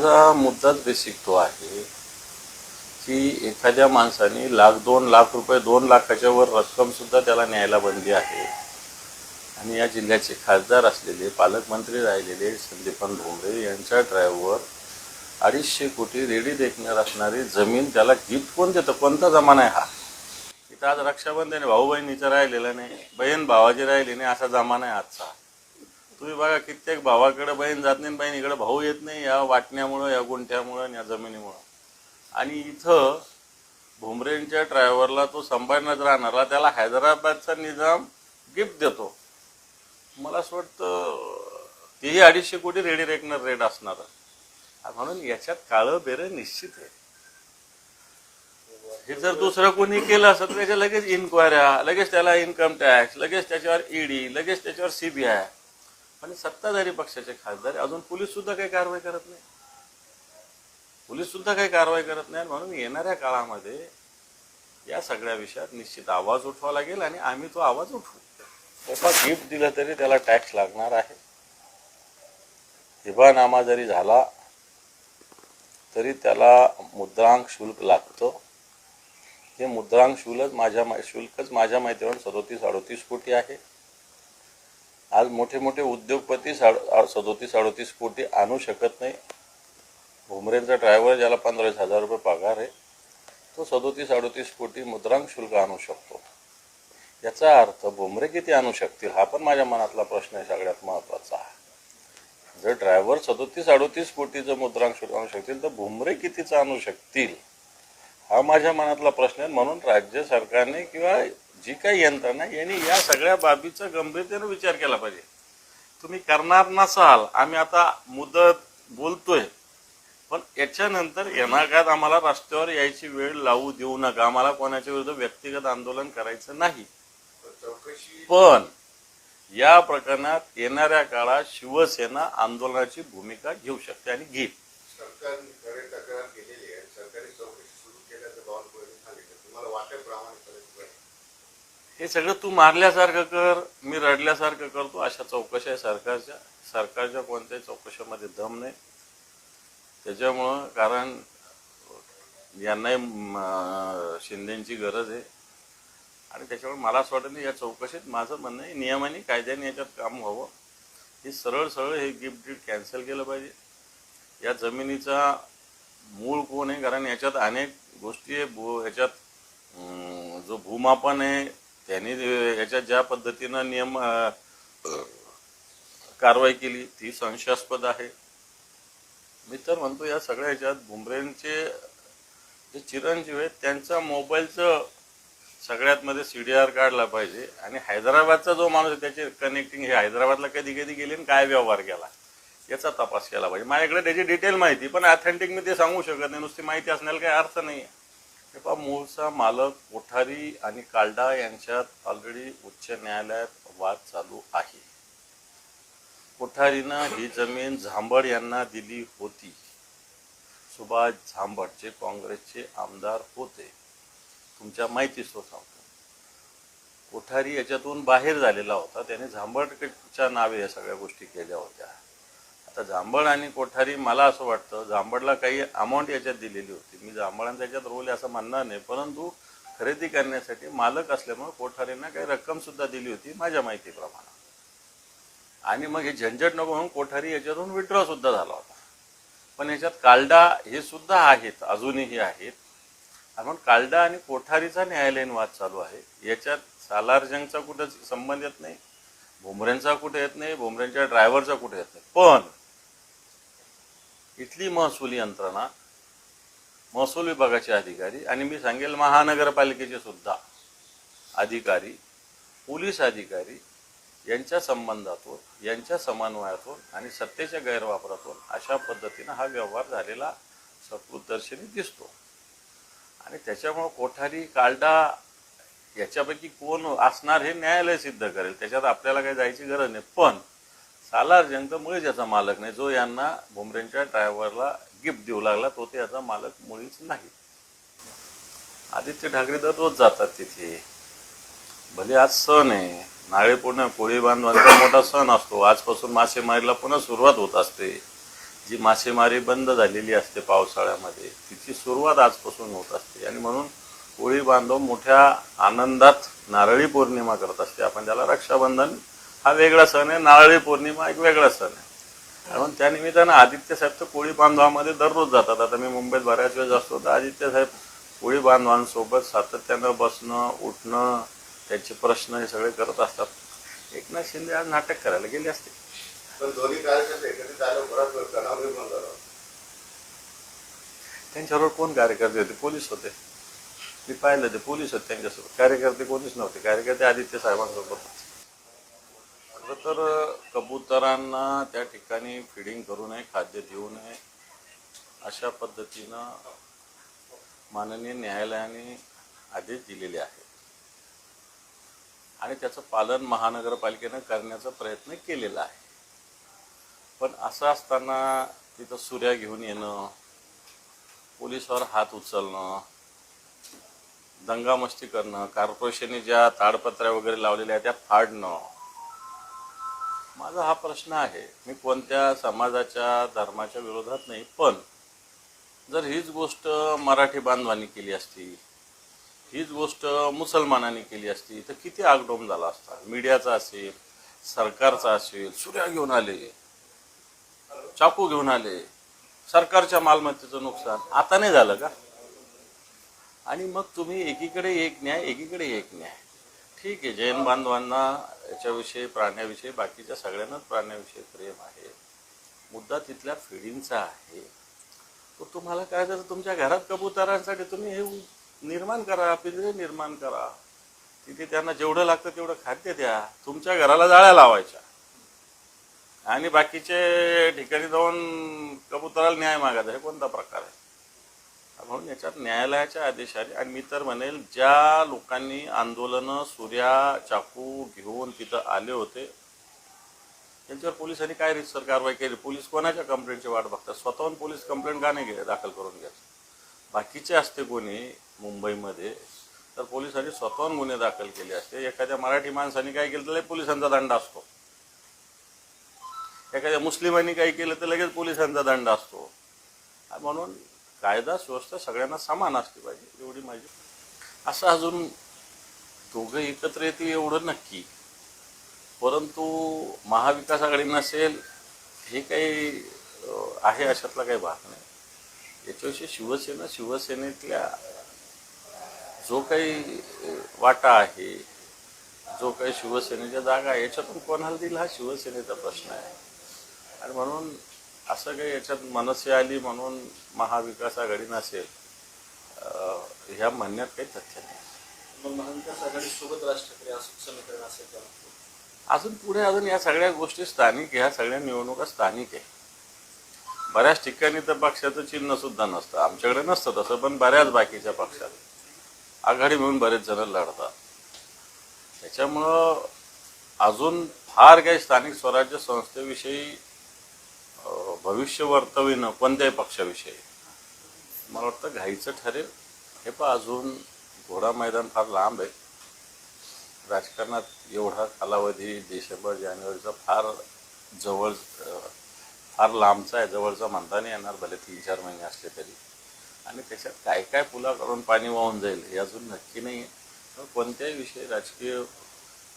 माझा मुद्दाच बेसिक तो आहे की एखाद्या माणसाने लाख दोन लाख रुपये दोन लाखाच्या वर रक्कम सुद्धा त्याला न्यायला बंदी आहे. आणि या जिल्ह्याचे खासदार असलेले पालकमंत्री राहिलेले संदीपन भोंगरे यांच्या ड्रायव्हर अडीचशे कोटी रेडी देखणार असणारी जमीन त्याला गिफ्ट कोण देतं कोणता जमाना आहे हा? इथं आज रक्षाबंधन भाऊ बहिणीचं राहिलेला नाही बहीण भावाची राहिले नाही असा जमाना आहे आजचा. तुम्ही बघा कित्येक भावाकडे बहीण जात नाही बहिणीकडे भाऊ येत नाही या वाटण्यामुळं या गुंठ्यामुळं आणि या जमिनीमुळं. आणि इथं भुमरेंच्या ड्रायव्हरला तो संभाजीनगर राहणारा त्याला हैदराबादचा निजाम गिफ्ट देतो. मला असं वाटतं तेही अडीचशे कोटी रेडी रेकनर रेट असणार. म्हणून याच्यात काळं बेरं निश्चित आहे. हे जर दुसरं कोणी केलं असं तर त्याच्या लगेच इन्क्वायऱ्या लगेच त्याला इन्कम टॅक्स लगेच त्याच्यावर ईडी लगेच त्याच्यावर सीबीआय आणि सत्ताधारी पक्षाचे खासदार अजून पोलीस सुद्धा काही कारवाई करत नाही. पोलीस सुद्धा काही कारवाई करत नाही. म्हणून येणाऱ्या काळामध्ये या सगळ्या विषयात निश्चित आवाज उठवा लागेल आणि आम्ही तो आवाज उठवू. त्याचा गिफ्ट दिलं तरी त्याला टॅक्स लागणार आहे. हिबानामा जरी झाला तरी त्याला मुद्रांक शुल्क लागतं. हे मुद्रांक शुल्क माझ्या शुल्कच माझ्या माहितीवर सदोतीस अडोतीस कोटी आहे. आज मोठे मोठे उद्योगपती साड सदोतीस अडोतीस कोटी आणू शकत नाही. भुमरेंचा ड्रायव्हर ज्याला पंधरावीस हजार रुपये पगार आहे तो सदोतीस अडोतीस कोटी मुद्रांक शुल्क आणू शकतो. याचा अर्थ भुमरे किती आणू शकतील हा पण माझ्या मनातला प्रश्न आहे सगळ्यात महत्त्वाचा जर ड्रायव्हर सदोतीस अडोतीस कोटीचं मुद्रांक शुल्क आणू शकतील तर भुमरे कितीचं आणू शकतील हा माझ्या मनातला प्रश्न आहे. म्हणून राज्य सरकारने किंवा जी काही यंत्रणा यांनी या सगळ्या बाबीचा गंभीरतेने विचार केला पाहिजे. तुम्ही करणार नसाल आम्ही आता मुदत बोलतोय पण याच्यानंतर येणार काळात आम्हाला रस्त्यावर यायची वेळ लावू देऊ नका. आम्हाला कोणाच्या विरुद्ध व्यक्तिगत आंदोलन करायचं नाही. पण या प्रकरणात येणाऱ्या काळात शिवसेना आंदोलनाची भूमिका घेऊ शकते आणि घेईल. हे सगळं तू मारल्यासारखं कर मी रडल्यासारखं करतो अशा चौकशा आहे सरकारच्या. सरकारच्या कोणत्याही चौकशामध्ये दम नाही. त्याच्यामुळं कारण यांनाही शिंदेची गरज आहे. आणि त्याच्यामुळे मला असं वाटत नाही या चौकशीत माझं म्हणणं आहे नियमाने कायद्याने याच्यात काम व्हावं. हे सरळ सरळ हे गिफ्ट डीड कॅन्सल केलं पाहिजे. या जमिनीचा मूळ कोण आहे? कारण याच्यात अनेक गोष्टी आहे. भू याच्यात जो भूमापन आहे त्यांनी याच्यात ज्या पद्धतीनं नियम कारवाई केली ती संशयास्पद आहे. मी तर म्हणतो या सगळ्या ह्याच्यात भुमरेंचे जे चिरंजीव आहेत त्यांचा मोबाईलचं सगळ्यात मध्ये सी डी आर काढला पाहिजे आणि हैदराबादचा जो माणूस आहे त्याचे कनेक्टिंग हे हैदराबादला कधी कधी गेले आणि काय व्यवहार केला याचा तपास केला पाहिजे. माझ्याकडे त्याची डिटेल माहिती पण ऑथेंटिक मी ते सांगू शकत नाही. नुसती माहिती असण्याला काही अर्थ नाही आहे पहा मूळचा मालक कोठारी आणि कालडा यांच्यात ऑलरेडी उच्च न्यायालयात वाद चालू आहे. कोठारीनं ही जमीन झांबड यांना दिली होती. सुभाष झांबड जे काँग्रेसचे आमदार होते. तुमच्या माहिती तो सांगतो कोठारी याच्यातून बाहेर झालेला होता. त्याने झांबडच्या नावे या सगळ्या गोष्टी केल्या होत्या. आता जांभळ आणि कोठारी मला असं वाटतं जांभळला काही अमाऊंट याच्यात दिलेली होती. मी जांभळांचा याच्यात रोल असं म्हणणार नाही परंतु खरेदी करण्यासाठी मालक असल्यामुळे कोठारींना काही रक्कम सुद्धा दिली होती माझ्या माहितीप्रमाणे. आणि मग हे झंझट नको म्हणून कोठारी याच्यातून विड्रॉ सुद्धा झाला होता. पण याच्यात कालडा हे सुद्धा आहेत अजूनही आहेत. म्हणून कालडा आणि कोठारीचा न्यायालयीन वाद चालू आहे. याच्यात सालारजंगचा कुठं संबंध येत नाही भुमऱ्यांचा कुठे येत नाही भुमऱ्यांच्या ड्रायव्हरचा कुठे येत नाही. पण इथली महसूल यंत्रणा महसूल विभागाचे अधिकारी आणि मी सांगेल महानगरपालिकेचे सुद्धा अधिकारी पोलीस अधिकारी यांच्या संबंधातून यांच्या समन्वयातून आणि सत्तेच्या गैरवापरातून अशा पद्धतीनं हा व्यवहार झालेला सकृतदर्शनी दिसतो. आणि त्याच्यामुळं कोठारी कालडा याच्यापैकी कोण असणार हे न्यायालय सिद्ध करेल. त्याच्यात आपल्याला काही जायची गरज नाही. पण सालार जंग तर मुळीच याचा मालक नाही. जो यांना भुमरेंच्या ड्रायव्हरला गिफ्ट देऊ लागला तो ते याचा मालक मुळीच नाही. आदित्य ठाकरे दररोज जातात तिथे. भले आज सण आहे. नाळे पूर्ण कोळी बांधवांचा मोठा सण असतो. आजपासून मासेमारीला पुन्हा सुरुवात होत असते. जी मासेमारी बंद झालेली असते पावसाळ्यामध्ये तिची सुरुवात आजपासून होत असते. आणि म्हणून कोळी बांधव मोठ्या आनंदात नारळी पौर्णिमा करत असते. आपण त्याला रक्षाबंधन हा वेगळा सण आहे. नारळी पौर्णिमा एक वेगळा सण आहे. म्हणून त्या निमित्तानं आदित्य साहेब तर कोळी बांधवामध्ये दररोज जातात. आता मी मुंबईत बऱ्याच वेळेस असतो तर आदित्य साहेब कोळी बांधवांसोबत सातत्यानं बसणं उठणं त्यांचे प्रश्न हे सगळे करत असतात. एकनाथ शिंदे आज नाटक करायला गेले असते. पण दोन्ही त्यांच्याबरोबर कोण कार्यकर्ते होते? पोलीस होते. मी पाहिलं ते पोलीस होते त्यांच्यासोबत. कार्यकर्ते कोणीच नव्हते. कार्यकर्ते आदित्य साहेबांसोबत होते. खरं तर कबुतरांना त्या ठिकाणी फिडिंग करू नये खाद्य देऊ नये अशा पद्धतीनं माननीय न्यायालयाने आदेश दिलेले आहेत. आणि त्याचं पालन महानगरपालिकेनं करण्याचा प्रयत्न केलेला आहे. पण असं असताना तिथं सूर्या घेऊन येणं पोलिसावर हात उचलणं दंगामस्ती करणं कॉर्पोरेशनने ज्या ताडपत्र्या वगैरे लावलेल्या आहेत त्या फाडणं माझा हा प्रश्न आहे. मी कोणत्या समाजाच्या धर्माच्या विरोधात नाही पण जर हीच गोष्ट मराठी बांधवांनी केली असती हीच गोष्ट मुसलमानांनी केली असती तर किती आगडोम झाला असता. मीडियाचा असेल सरकारचा असेल सुऱ्या घेऊन आले चाकू घेऊन आले सरकारच्या मालमत्तेचं नुकसान. आता नाही झालं का? आणि मग तुम्ही एकीकडे एक न्याय एकीकडे एक न्याय. ठीक आहे जैन बांधवांना याच्याविषयी प्राण्याविषयी बाकीच्या सगळ्यांनाच प्राण्याविषयी प्रेम आहे. मुद्दा तिथल्या फिडींचा आहे. तो तुम्हाला काय झालं? तुमच्या घरात कबुतरांसाठी तुम्ही हे निर्माण करा पिंजरे निर्माण करा. तिथे त्यांना जेवढं लागतं तेवढं खाद्य द्या. तुमच्या घराला जाळ्या लावायच्या. आणि बाकीचे ठिकाणी जाऊन कबुतराला न्याय मागायचा. हे कोणता प्रकार आहे? म्हणून याच्यात न्यायालयाच्या आदेशाने आणि मी तर म्हणेल ज्या लोकांनी आंदोलनं सूर्या चाकू घेऊन तिथं आले होते त्यांच्यावर पोलिसांनी काय रितसर कारवाई केली? पोलीस कोणाच्या कंप्लेंटची वाट बघतात? स्वतःहून पोलीस कंप्लेंट का नाही घे दाखल करून घ्या बाकीचे असते कोणी मुंबईमध्ये तर पोलिसांनी स्वतःहून गुन्हे दाखल केले असते. एखाद्या मराठी माणसाने काय केलं तर लगेच पोलिसांचा दंड असतो. एखाद्या मुस्लिमांनी काही केलं तर लगेच पोलिसांचा दंड असतो. म्हणून कायदा सुव्यवस्था सगळ्यांना समान असली पाहिजे एवढी माझी असं अजून दोघं एकत्र येतील एवढं नक्की. परंतु महाविकास आघाडी नसेल हे काही आहे अशातला काही भाग नाही. याच्याविषयी शिवसेना शिवसेनेतल्या जो काही वाटा आहे जो काही शिवसेनेच्या जागा आहे याच्यातून कोणाला दिला हा शिवसेनेचा प्रश्न आहे. आणि म्हणून असं काही याच्यात मनसे आली म्हणून महाविकास आघाडी नसेल ह्या म्हणण्यात काही तथ्य नाही. मग महाविकास राज ठाकरे असं समीकरण असेल अजून पुढे अजून या सगळ्या गोष्टी स्थानिक ह्या सगळ्या निवडणुका स्थानिक आहे. बऱ्याच ठिकाणी तर पक्षाचं चिन्ह सुद्धा नसतं. आमच्याकडे नसतं तसं पण बऱ्याच बाकीच्या पक्षात. आघाडी मिळून बरेच जण लढतात. त्याच्यामुळं अजून फार काही स्थानिक स्वराज्य संस्थेविषयी भविष्य वर्तविणं कोणत्याही पक्षाविषयी. मला वाटतं घाईचं ठरेल. हे पण अजून घोडा मैदान फार लांब आहे. राजकारणात एवढा कालावधी डिसेंबर जानेवारीचा फार जवळ फार लांबचा आहे. जवळचा म्हणता नाही येणार भले तीन चार महिने असले तरी. आणि त्याच्यात काय काय पुलाकडून पाणी वाहून जाईल हे अजून नक्की नाही आहे कोणत्याही विषयी राजकीय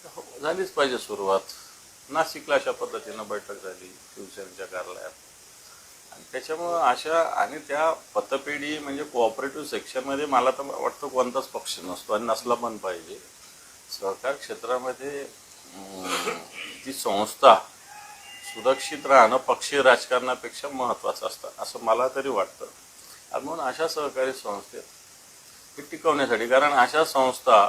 हो, झालीच पाहिजे सुरुवात. नाशिकला अशा पद्धतीनं बैठक झाली शिवसेनेच्या कार्यालयात. आणि त्याच्यामुळं अशा आणि त्या पतपेढी म्हणजे कोऑपरेटिव्ह सेक्शनमध्ये मला तर वाटतं कोणताच पक्ष नसतो आणि नसला पण पाहिजे. सहकार क्षेत्रामध्ये ती संस्था सुरक्षित राहणं पक्षीय राजकारणापेक्षा महत्त्वाचं असतं असं मला तरी वाटतं. आणि म्हणून अशा सहकारी संस्थेत टिकवण्यासाठी कारण अशा संस्था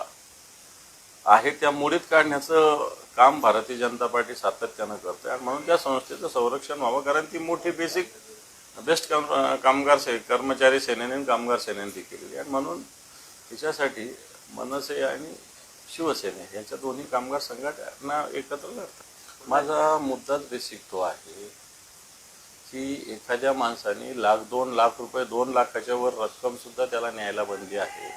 आहे त्या मोडीत काढण्याचं काम भारतीय जनता पार्टी सातत्यानं करते आणि म्हणून त्या संस्थेचं संरक्षण व्हावं कारण ती मोठी बेसिक बेस्ट काम कामगार से कर्मचारी सेनेने आणि कामगार सेनेने ती केलेली आहे. आणि म्हणून तिच्यासाठी मनसे आणि शिवसेने यांच्या दोन्ही कामगार संघटना एकत्र करतात माझा मुद्दाच बेसिक तो आहे की एखाद्या माणसाने लाख दोन लाख रुपये दोन लाखाच्या वर रक्कमसुद्धा त्याला न्यायला बंदी आहे.